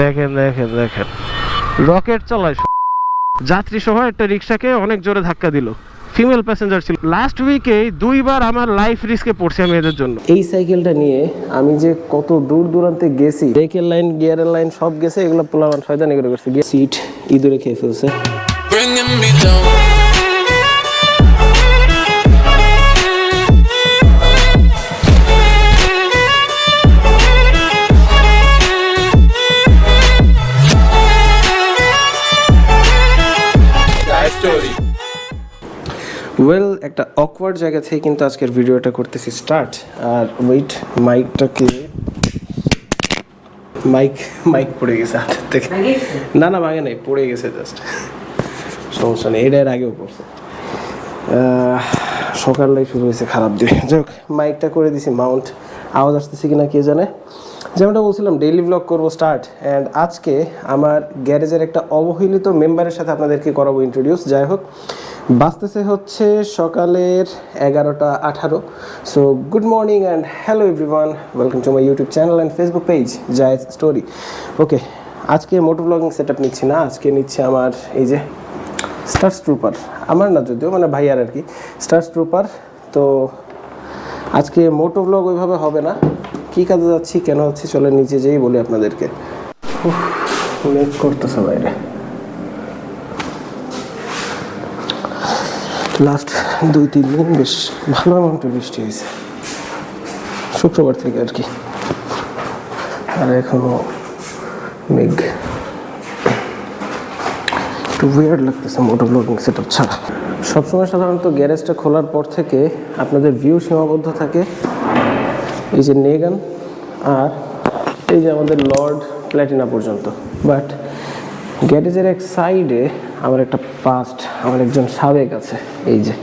দেখেন দেখেন দেখেন। রকেট চালায় যাত্রী সহ একটা রিক্সাকে অনেক জোরে ধাক্কা দিল। ফিমেল প্যাসেঞ্জার ছিল। লাস্ট উইকে দুইবার আমার লাইফ রিস্কে পড়ছে আমি এদের জন্য। এই সাইকেলটা নিয়ে আমি যে কত দূর দূরান্তে গেছি ব্রেকের লাইন গিয়ারের লাইন সব গেছে এগুলো পোলাবান শয়তানি করে করছে। গিয়ে সিট ইঁদুরে খেয়ে ফেলছে। একটা অকওয়ার্ড জায়গা থেকে কিন্তু আজকের ভিডিওটা করতেছি স্টার্ট আর ওয়েট মাইকটাকে মাইক মাইক পড়ে গেছে হাতের থেকে। না না মাগে নাই পড়ে গেছে জাস্ট সমস্যা নেই এটা এর আগেও পড়ছে। সকালটাই শুরু হয়েছে খারাপ দিয়ে যাক মাইকটা করে দিছি মাউন্ট আওয়াজ আসতেছে কিনা কে জানে? যেমনটা বলছিলাম ডেইলি ব্লগ করব স্টার্ট অ্যান্ড আজকে আমার গ্যারেজের একটা অবহেলিত মেম্বারের সাথে আপনাদেরকে করাবো ইন্ট্রোডিউস যাই হোক বাঁচতেছে হচ্ছে সকালের এগারোটা আঠারো। So good morning and hello everyone welcome to my YouTube channel and Facebook page জায়জ স্টোরি ওকে আজকে মোটো ব্লগিং সেট আপ নিচ্ছি না, আজকে নিচ্ছে আমার এই যে স্টার্স ট্রুপার আমার না যদিও মানে ভাইয়ার আর কি স্টার্স ট্রুপার তো আজকে মোটো ব্লগ ওইভাবে হবে না। কি কাজে যাচ্ছি, কেন হচ্ছে, চলে নিচে যেই বলি আপনাদেরকে। মেক করতেছে বাইরে। লাস্ট দুই, তিন দিন বেশ ভালো অ্যামাউন্টের বৃষ্টি হয়েছে। শুক্রবার থেকে আর কি। আর এখনও মেঘ। একটু উইয়ার্ড লাগতেছে মোটো ব্লগিং সেট আপ ছাড়া। সবসময় সাধারণত গ্যারেজটা খোলার পর থেকে আপনাদের ভিউ সীমাবদ্ধ থাকে। এই যে নেগান আর এই যে আমাদের লর্ড প্ল্যাটিনা পর্যন্ত। বাট গ্যারেজের এক সাইডে আমার একটা পাস্ট আমার একজন সাবেক আছে, এই যে,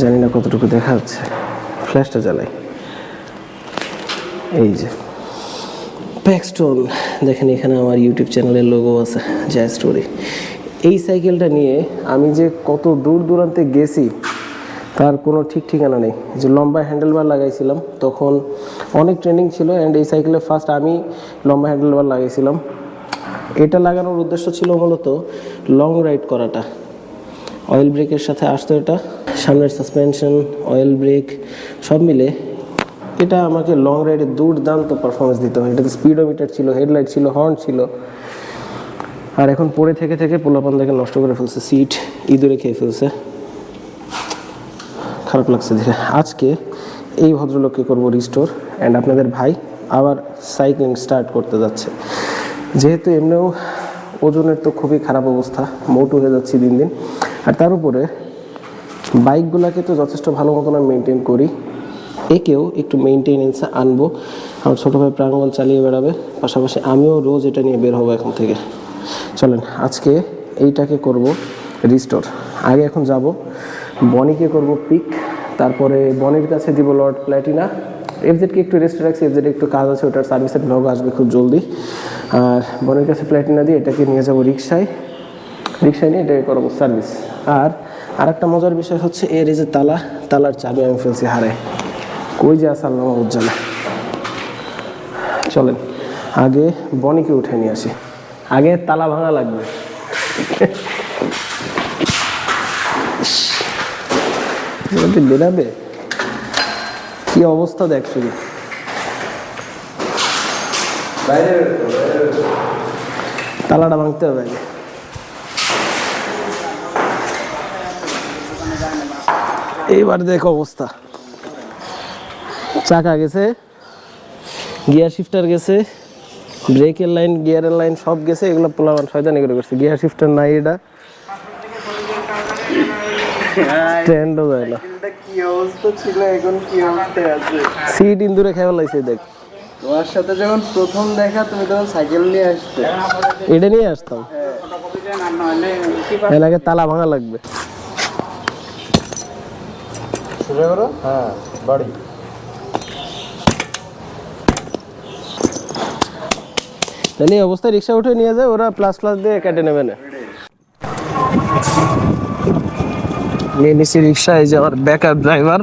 জানি না কতটুকু দেখা যাচ্ছে। ফ্ল্যাশটা জ্বালাই। এই যে ব্যাকস্টোন দেখেন এখানে আমার ইউটিউব চ্যানেলের লোগো আছে জয় স্টোরি এই সাইকেলটা নিয়ে আমি যে কত দূর দূরান্তে গেছি, তার কোনো ঠিক ঠিকানা নেই। যে লম্বা হ্যান্ডেলবার লাগাইছিলাম, তখন অনেক ট্রেন্ডিং ছিল অ্যান্ড এই সাইকেলে ফার্স্ট আমি লম্বা হ্যান্ডেলবার লাগাইছিলাম। এটা লাগানোর উদ্দেশ্য ছিল মূলত লং রাইড করাটা। অয়েল ব্রেকের সাথে আসতো এটা। সামনের সাসপেনশন অয়েল ব্রেক সব মিলে এটা আমাকে লং রাইডে দুর্দান্ত পারফরমেন্স দিত। এটাতে স্পিডোমিটার ছিল হেডলাইট ছিল হর্ন ছিল। আর এখন পড়ে থেকে থেকে পোলাপান নষ্ট করে ফেলছে সিট ইঁদুরে খেয়ে ফেলছে। খারাপ লাগছে দেখে। আজকে এই ভদ্রলোককে করব রিস্টোর অ্যান্ড আপনাদের ভাই আবার সাইক্লিং স্টার্ট করতে যাচ্ছে। যেহেতু এমনিও ওজনের তো খুবই খারাপ অবস্থা, মোটু হয়ে যাচ্ছি দিন দিন। আর তার উপরে বাইকগুলোকে তো যথেষ্ট ভালো মতন আমি মেনটেন করি। একেও একটু মেনটেনেন্সে আনব। আমার ছোটো ভাই প্রাঙ্গণ চালিয়ে বেড়াবে, পাশাপাশি আমিও রোজ এটা নিয়ে বের হব এখন থেকে। চলেন, আজকে এইটাকে করব রিস্টোর আগে এখন যাব, বনিকে করব পিক তারপরে বনির কাছে দিব লর্ড প্ল্যাটিনা। এফজেডকে একটু রেস্ট রাখছি এফজেড একটু কাজ আছে, ওটার সার্ভিসের ব্লগ আসবে খুব জলদি। আর বনির কাছে প্ল্যাটিনা দিয়ে এটাকে নিয়ে যাব রিক্সায় রিক্সায় নিয়ে এটাকে করব সার্ভিস আর আরেকটা মজার বিষয় হচ্ছে, এর এই যে তালা, তালার চাবি আমি ফেলছি হারে। কই যে আসাল্লামা উজ্জ্বলা চলেন, আগে বনিকে উঠে নিয়ে আসি। আগে তালা ভাঙা লাগবে। বেরাবে? কি অবস্থা দেখ শুধু তালাটা ভাঙতে হবে আগে। এইবার দেখ অবস্থা। চাকা গেছে গিয়ার শিফটার গেছে ব্রেকের লাইন গিয়ারের লাইন সব গেছে এগুলো পোলাবান শয়তানি করে করছে। গিয়ার শিফটার নাই এটা। স্ট্যান্ডও যায় না। এটা কি অবস্থা ছিল এখন কি অবস্থায় আছে? সিট ইন্দুরে খেয়ে লাইছে দেখ। তোমার সাথে যখন প্রথম দেখা তুমি তখন সাইকেল নিয়ে আসতে। এটা নিয়ে আসতাম। এর আগে তালা ভাঙা লাগবে। শুরু করো? হ্যাঁ বাড়ি। এই অবস্থায় রিক্সা উঠে নিয়ে যায় ওরা প্লাস প্লাস দিয়ে কেটে নেবে না। নিয়ে নিচ্ছি রিক্সা এই যে আমার ব্যাকআপ ড্রাইভার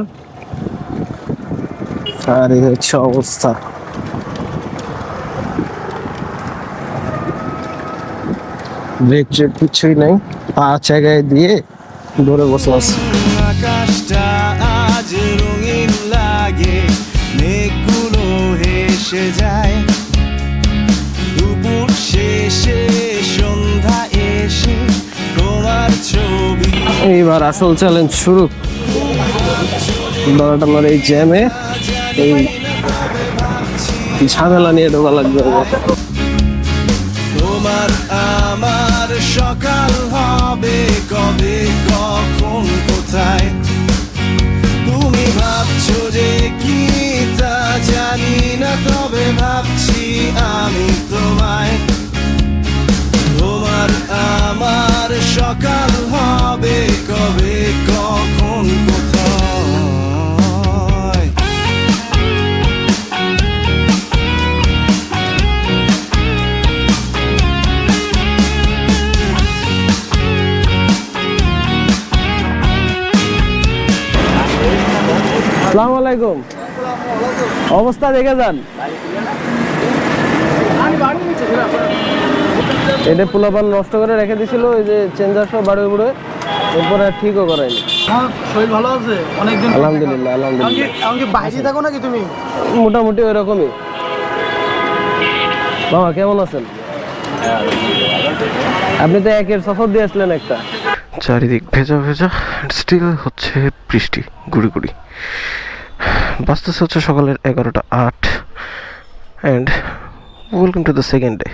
আর এই হচ্ছে অবস্থা। ব্রেক ট্রেক কিছুই নাই পা জায়গায় দিয়ে ধরে বসে আছে। আকাশটা আজ রঙিন লাগে মেঘগুলো হেসে যায়। দুপুর শেষে সন্ধ্যা এসে তোমার ছবি। এইবার আসল চ্যালেঞ্জ শুরু। দড়াটানোর এই জ্যামে এই ঝামেলা নিয়ে ঢোকা লাগবে। তোমার আমার সকাল হবে কবে, কখন, কোথায়? তুমি ভাবছ যে কি তা জানি না, তবে ভাবছি আমি তোমায়। তোমার আমার সকাল হবে কবে, কখন, কোথায়? আসসালামু আলাইকুম। অবস্থা দেখে যান। এটা পোলাপান নষ্ট করে রেখে দিছিল ওই যে চেঞ্জার সব বাড়ি বুড়ে এরপরে আর ঠিকও করায়নি। শরীর ভালো আছে অনেকদিন আলহামদুলিল্লাহ আলহামদুলিল্লাহ। আমাকে বাইরে থাকো নাকি তুমি? মোটামুটি ওই রকমই মামা কেমন আছেন? আপনি তো একের সফর দিয়ে আসলেন একটা। চারিদিক ভেজা ভেজা স্টিল হচ্ছে বৃষ্টি, গুড়ি গুড়ি। বাঁচতেছে হচ্ছে সকালের এগারোটা আট and welcome to the second day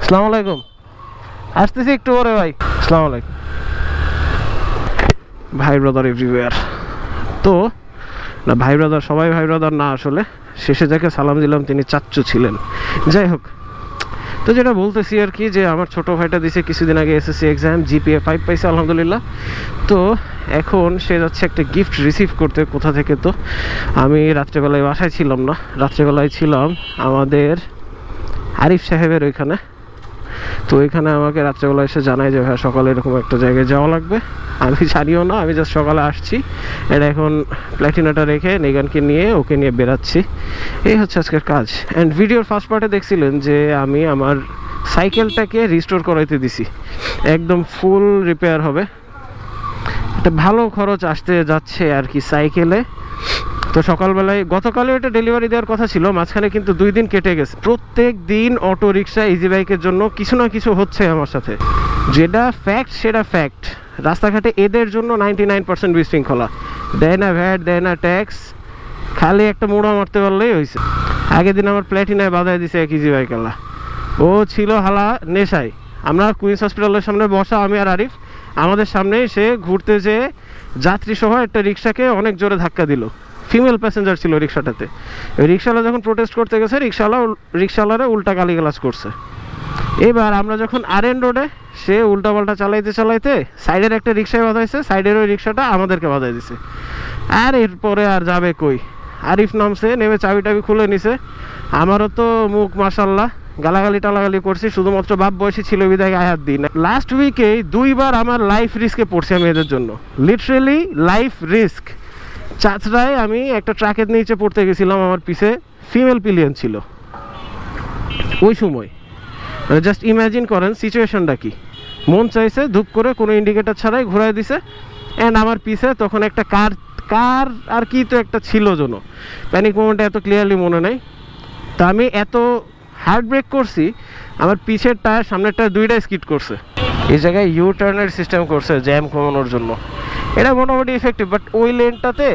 আসসালামু আলাইকুম। আসতেছি একটু পরে ভাই। আসসালামু আলাইকুম। ভাই ব্রাদার এভরিওয়ার তো, না, ভাই ব্রাদার সবাই ভাই ব্রাদার না আসলে, শেষে যাকে সালাম দিলাম তিনি চাচ্চু ছিলেন। যাই হোক তো যেটা বলতেছি আর কি যে আমার ছোট ভাইটা দিছে কিছুদিন আগে এসএসসি এক্সাম জিপিএ ফাইভ পাইছে, আলহামদুলিল্লাহ। তো এখন সে যাচ্ছে একটা গিফট রিসিভ করতে কোথা থেকে তো? আমি রাত্রেবেলায় বাসায় ছিলাম না। রাত্রেবেলায় ছিলাম আমাদের আরিফ সাহেবের ওইখানে। তো এখানে আমাকে রাত্রেবেলা এসে জানায় যে, ভাই, সকালে এরকম একটা জায়গায় যাওয়া লাগবে। আমি জানিও না, আমি জাস্ট সকালে আসছি। এটা এখন প্ল্যাটিনাটা রেখে নেগানকে নিয়ে ওকে নিয়ে বেরাচ্ছি এই হচ্ছে আজকের কাজ। অ্যান্ড ভিডিওর ফার্স্ট পার্টে দেখছিলেন যে, আমি আমার সাইকেলটাকে রিস্টোর করাইতে দিছি। একদম ফুল রিপেয়ার হবে। একটা ভালো খরচ আসতে যাচ্ছে আর কি সাইকেলে তো সকালবেলায় গতকালে এটা ডেলিভারি দেওয়ার কথা ছিল, মাঝখানে কিন্তু দুই দিন কেটে গেছে। প্রত্যেক দিন অটো রিক্সা ইজি বাইকের জন্য কিছু না কিছু হচ্ছে আমার সাথে। যেটা ফ্যাক্ট সেটা ফ্যাক্ট রাস্তাঘাটে এদের জন্য নাইনটি নাইন পার্সেন্ট বিশৃঙ্খলা। দেয় না ভ্যাট দেয় না ট্যাক্স খালি একটা মোড়া মারতে পারলেই হয়েছে। আগের দিন আমার প্ল্যাটিনায় বাধায় দিছে এক ইজি বাইকালা ও ছিল হালা নেশায়। আমরা কুইন্স হসপিটালের সামনে বসা, আমি আর আরিফ, আমাদের সামনে সে ঘুরতে যেয়ে যাত্রী সহ একটা রিক্সাকে অনেক জোরে ধাক্কা দিল। ফিমেল প্যাসেঞ্জার ছিল রিক্সাটাতে রিক্সাওয়ালা যখন প্রোটেস্ট করতে গেছে রিক্সাওয়ালা রিক্সাওয়ালারা উল্টা গালিগালাজ করছে। এবার আমরা যখন আর এন রোডে সে উল্টা উল্টাপাল্টা চালাইতে চালাইতে সাইডের একটা রিক্সায় বাধাইছে, সাইডের ওই রিক্সাটা আমাদেরকে বাধাই দিছে। আর এরপরে আর যাবে কই? আরিফ নামছে, নেমে চাবি টাবি খুলে নিছে। আমারও তো মুখ মাসাল্লাহ গালাগালি টালাগালি করছি, শুধুমাত্র বাপ বয়সী ছিল বিদায় গায়ে হাত দিই না। লাস্ট উইকে দুইবার আমার লাইফ রিস্কে পড়ছি আমি এদের জন্য। লিটারেলি লাইফ রিস্ক চাচড়ায় আমি একটা ট্রাকের নিচে পড়তে গেছিলাম, আমার পিছে ফিমেল পিলিয়ন ছিল। ওই সময়। জাস্ট ইমাজিন করেন সিচুয়েশনটা কি? মন চাইছে, ধূপ করে কোনো ইন্ডিকেটার ছাড়াই ঘুরাই দিছে অ্যান্ড আমার পিছে তখন একটা কার কার আর কি তো একটা ছিল যেন। প্যানিক মোমেন্টে এত ক্লিয়ারলি মনে নেই। তা আমি এত হার্ড ব্রেক করছি, আমার পিছের টায়ার সামনের টায়ার দুইটাই স্কিট করছে। এই জায়গায় ইউ টার্নের সিস্টেম করছে জ্যাম কমানোর জন্য। এটা মোটামুটি ইফেক্টিভ বাট ওই লেনটাতে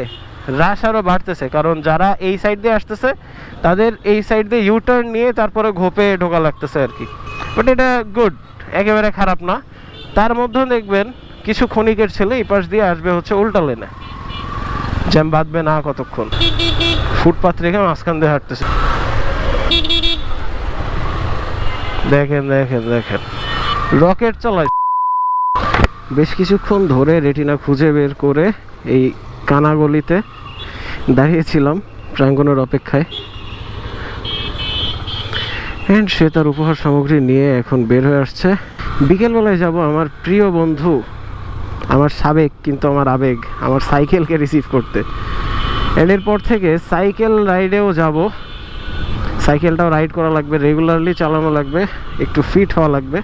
রাশ আরও বাড়তেছে। কারণ যারা এই সাইড দিয়ে আসতেছে, তাদের এই সাইড দিয়ে ইউ টার্ন নিয়ে তারপরে ঘোপে ঢোকা লাগতেছে আর কি। বাট এটা গুড একেবারে খারাপ না। তার মধ্যেও দেখবেন, কিছু ক্ষণিকের ছেলে এই পাশ দিয়ে আসবে হচ্ছে উল্টা লেনে জ্যাম বাঁধবে না কতক্ষণ। ফুটপাথ রেখে মাঝখান দিয়ে হাঁটতেছে। দেখেন দেখেন দেখেন। রকেট চালায়। বেশ কিছুক্ষণ ধরে রেটিনা খুঁজে বের করে এই কানাগলিতে দাঁড়িয়েছিলাম প্রাঙ্গণের অপেক্ষায়। অ্যান্ড সে তার উপহার সামগ্রী নিয়ে এখন বের হয়ে আসছে। বিকেলবেলায় যাব আমার প্রিয় বন্ধু, আমার সাবেক, কিন্তু আমার আবেগ, আমার সাইকেলকে রিসিভ করতে। অ্যান্ড এরপর থেকে সাইকেল রাইডেও যাব। সাইকেলটাও রাইড করা লাগবে রেগুলারলি চালানো লাগবে, একটু ফিট হওয়া লাগবে।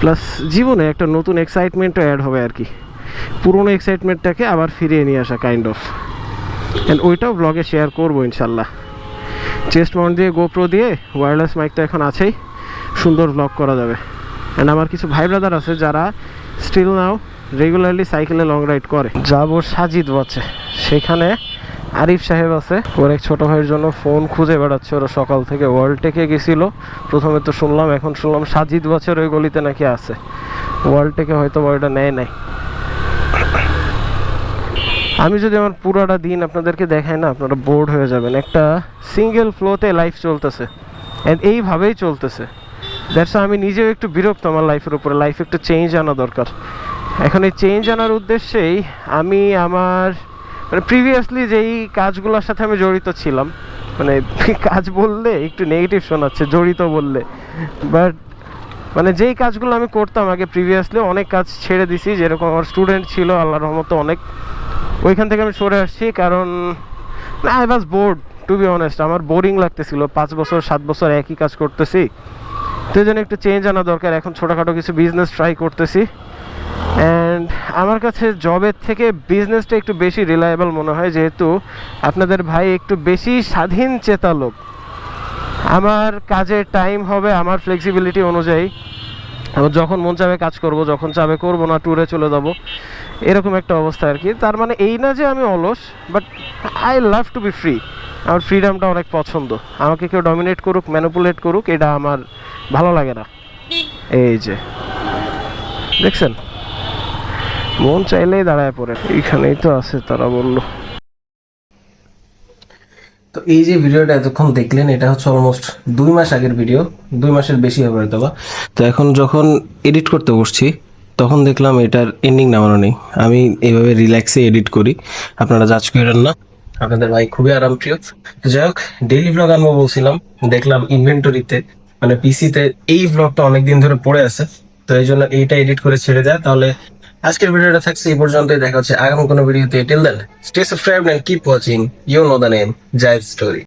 প্লাস জীবনে একটা নতুন এক্সাইটমেন্টও অ্যাড হবে আর কি। পুরনো এক্সাইটমেন্টটাকে আবার ফিরিয়ে নিয়ে আসা কাইন্ড অফ অ্যান্ড ওইটাও ব্লগে শেয়ার করব ইনশাল্লাহ। চেস্ট মাউন্ট দিয়ে গোপ্রো দিয়ে ওয়্যারলেস মাইক তো এখন আছেই। সুন্দর ব্লগ করা যাবে। অ্যান্ড আমার কিছু ভাই ব্রাদার আছে যারা স্টিল নাও রেগুলারলি সাইকেলে লং রাইড করে। যাব সাজিদ বাচ্ছে সেখানে আরিফ সাহেব আছে। ওর এক ছোটো ভাইয়ের জন্য ফোন খুঁজে বেড়াচ্ছে। ওরা সকাল থেকে ওয়ার্ল্ড টেকে গেছিল। প্রথমে তো শুনলাম, এখন শুনলাম সাজিদ বাচ্চার ওই গলিতে নাকি আছে। ওয়ার্ল্ড টেকে হয়তো ওইটা নেয় নাই। আমি যদি আমার পুরোটা দিন আপনাদেরকে দেখাই না, আপনারা বোর্ড হয়ে যাবেন। একটা সিঙ্গেল ফ্লোতে লাইফ চলতেছে। অ্যান্ড এইভাবেই চলতেছে। দ্যাটস আমি নিজেও একটু বিরক্ত আমার লাইফের উপরে। লাইফে একটু চেঞ্জ আনা দরকার। এখন এই চেঞ্জ আনার উদ্দেশ্যেই আমি আমার মানে প্রিভিয়াসলি যেই কাজগুলোর সাথে আমি জড়িত ছিলাম মানে কাজ বললে একটু নেগেটিভ শোনাচ্ছে, জড়িত বললে। বাট মানে যেই কাজগুলো আমি করতাম, আগে প্রিভিয়াসলি অনেক কাজ ছেড়ে দিছি, যেরকম আমার স্টুডেন্ট ছিল আল্লাহ রহমতে অনেক। ওইখান থেকে আমি সরে আসছি, কারণ I was bored to be honest আমার বোরিং লাগতেছিল। পাঁচ বছর, সাত বছর একই কাজ করতেছি। তো জন্য একটু চেঞ্জ আনা দরকার। এখন ছোটোখাটো কিছু বিজনেস ট্রাই করতেছি। অ্যান্ড আমার কাছে জবের থেকে বিজনেসটা একটু বেশি রিলায়েবল মনে হয়, যেহেতু আপনাদের ভাই একটু বেশি স্বাধীন চেতা লোক। আমার কাজের টাইম হবে আমার ফ্লেক্সিবিলিটি অনুযায়ী। আমার যখন মন চাবে কাজ করব, যখন চাবে করব না ট্যুরে চলে যাব। এরকম একটা অবস্থা আর কি তার মানে এই না যে আমি অলস but I love to be free আমার ফ্রিডমটা অনেক পছন্দ। আমাকে কেউ ডমিনেট করুক ম্যানুপুলেট করুক, এটা আমার ভালো লাগে না। এই যে। দেখছেন? মন চাইলেই দাঁড়ায় পড়ে। এইখানেই তো আছে তারা বলল। তো এই যে ভিডিওটা এতক্ষণ দেখলেন, এটা হচ্ছে অলমোস্ট দুই মাস আগের ভিডিও। দুই মাসের বেশি হবে হয়তো বা। তো এখন যখন এডিট করতে বসছি, তখন দেখলাম এটার এন্ডিং নামানো নেই। আমি এইভাবে রিল্যাক্সে এডিট করি। আপনারা জাজ করেন না। আপনাদের ভাই খুবই আরামপ্রিয়। তো যাই হোক ডেইলি ব্লগ আনব বলছিলাম। দেখলাম ইনভেন্টরিতে মানে পিসিতে এই ব্লগটা অনেকদিন ধরে পড়ে আছে। তো এই জন্য এইটা এডিট করে ছেড়ে দেয়। তাহলে আজকের ভিডিওটা থাকছে এই পর্যন্তই। দেখা হচ্ছে আগামী কোনো ভিডিওতে। Till then stay subscribe and keep watching you know the name jive story